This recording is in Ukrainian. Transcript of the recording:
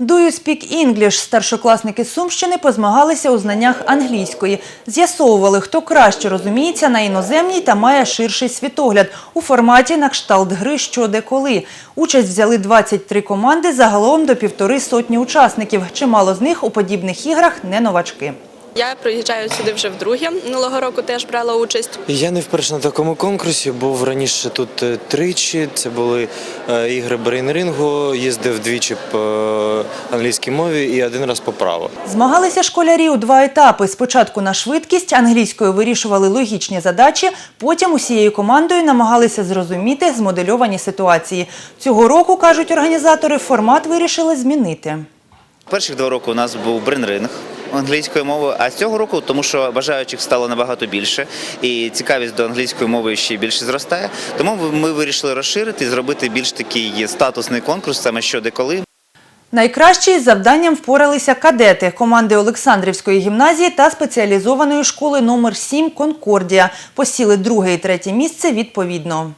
Do you speak English? Старшокласники Сумщини позмагалися у знаннях англійської. З'ясовували, хто краще розуміється на іноземній та має ширший світогляд у форматі на кшталт гри «Що де коли». Участь взяли 23 команди, загалом до півтори сотні учасників. Чимало з них у подібних іграх не новачки. Я приїжджаю сюди вже вдруге. Минулого року теж брала участь. Я не вперше на такому конкурсі, був раніше тут е, тричі. Це були е, ігри брейнрингу, їздив двічі по е, англійській мові і один раз по право. Змагалися школярі у два етапи. Спочатку на швидкість англійською вирішували логічні задачі, потім усією командою намагалися зрозуміти змодельовані ситуації. Цього року, кажуть організатори, формат вирішили змінити. Перших два роки у нас був брейнринг англійською мовою, а з цього року, тому що бажаючих стало набагато більше, і цікавість до англійської мови ще більше зростає. Тому ми вирішили розширити і зробити більш такий статусний конкурс, саме що де коли. Найкраще із завданням впоралися кадети команди Олександрівської гімназії та спеціалізованої школи номер 7 «Конкордія». Посіли друге і третє місце відповідно.